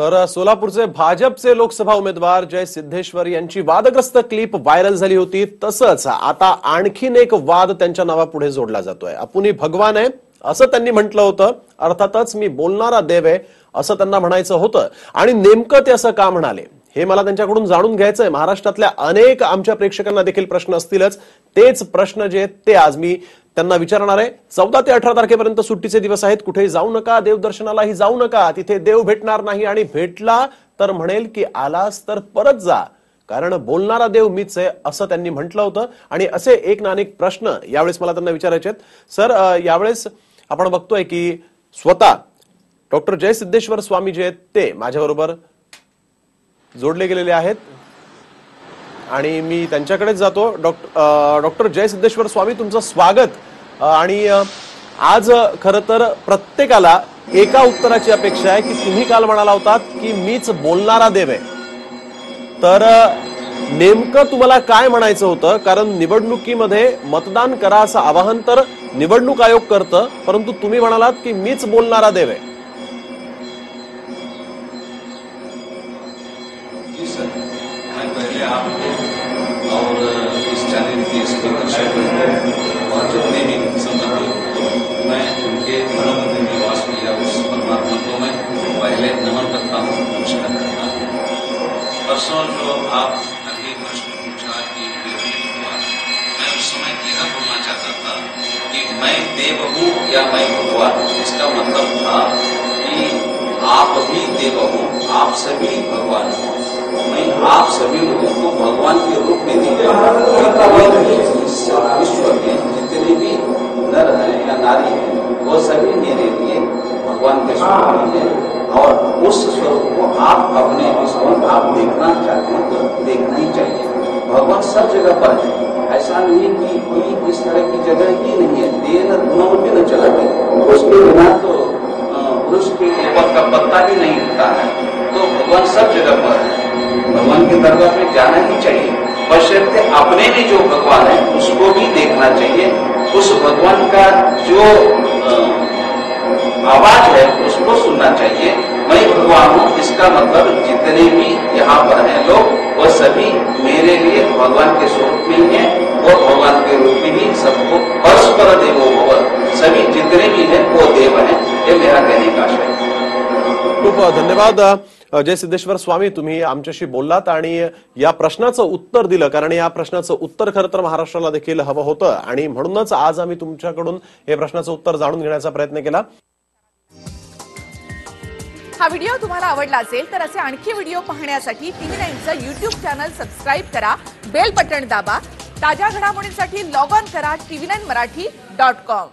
तर सोलापूरचे भाजपचे लोकसभा उमेदवार जय सिद्धेश्वर यांची वादग्रस्त क्लिप व्हायरल झाली होती. तसंच आता आणखीन एक वाद त्यांच्या नावापुढे जोडला जातोय. अपुनी भगवान आहे असं त्यांनी म्हटलं होतं. अर्थातच मी बोलणारा देव आहे असं त्यांना म्हणायचं होतं. आणि नेमकं ते असं का म्हणाले? हे मला त्यांच्याकडून जाणून घ्यायचंय. महाराष्ट्रातल्या अनेक आमच्या प्रेक्षकांना देखील प्रश्न असतीलच. तेच प्रश्न जे आहेत ते आज मी त्यांना विचारणार आहे चौदा ते अठरा तारखेपर्यंत सुट्टीचे दिवस आहेत कुठेही जाऊ नका देवदर्शनालाही जाऊ नका तिथे देव भेटणार नाही आणि भेटला तर म्हणेल की आलास तर परत जा. कारण बोलणारा देव मीच आहे असं त्यांनी म्हटलं होतं. आणि असे एक ना अनेक प्रश्न यावेळेस मला त्यांना विचारायचे आहेत. सर यावेळेस आपण बघतोय की स्वतः डॉक्टर जय सिद्धेश्वर स्वामी जे आहेत ते माझ्याबरोबर जोडले गेलेले आहेत. आणि मी त्यांच्याकडेच जातो. डॉक्टर डॉक्टर जय सिद्धेश्वर स्वामी तुमचं स्वागत. आणि आज खरं तर प्रत्येकाला एका उत्तराची अपेक्षा आहे की तुम्ही काल म्हणाला होतात की मीच बोलणारा देव आहे. तर नेमकं तुम्हाला काय म्हणायचं होतं? कारण निवडणुकीमध्ये मतदान करा असं आवाहन तर निवडणूक आयोग करतं परंतु तुम्ही म्हणालात की मीच बोलणारा देव आहे. मैं पहले आपको और इस चैनल के स्पीकर साहब को और जितने भी संबंधित मैं उनके मनोमंदिर निवास किया, उस परमात्मा को मैं पहले नमन करता हूँ, नमस्कार करता हूँ। पर्सनल जो आप अगले प्रश्न पूछा कि मैं उस समय यह बोलना चाहता था कि मैं देव हूँ या मैं भगवान? इसका मतलब था कि आप भी देव हो, आप सभी मैं सभी लोगों को भगवान के रूप में भी विश्व में जितने भी नर हैं या नारी हैं वो सभी मेरे लिए भगवान के स्वरूप हैं और उस स्वरूप को आप अपने विश्व आप देखना चाहते हैं तो देखना ही चाहिए भगवान सब जगह पर है ऐसा नहीं कि कोई इस तरह की जगह ही नहीं है देन गुणों में न चलाते उसके बिना तो पुरुष के ऊपर का पत्ता भी नहीं होता है तो भगवान सब जगह पर है। भगवान के दरबार में जाना ही चाहिए। बशर्ते अपने में जो भगवान है, उसको भी देखना चाहिए। उस भगवान का जो आवाज़ है, उसको सुनना चाहिए। मैं भगवान हूँ, इसका मतलब जितने भी यहाँ पर हैं लोग, वो सभी मेरे लिए भगवान के स्वरूप में ही है और भगवान के रूप में ही सबको परस्पर देवो भव सभी जितने भी हैं, वो देव हैं, ये मेरा कहने का आशय धन्यवाद। जय सिद्धेश्वर स्वामी तुम्ही आमच्याशी बोललात आणि या प्रश्नाचं उत्तर दिलं कारण या प्रश्नाचं उत्तर खरं तर महाराष्ट्राला देखील हवं होतं. आणि म्हणूनच आज आम्ही तुमच्याकडून हे प्रश्नाचं उत्तर जाणून घेण्याचा प्रयत्न केला. हा व्हिडिओ तुम्हाला आवडला असेल तर असे आणखी व्हिडिओ पाहण्यासाठी टीव्ही नाईनचं युट्यूब चॅनल सबस्क्राईब करा बेल बटन दाबा ताज्या घडामोडींसाठी लॉग ऑन करा TV nine Marathi dot com.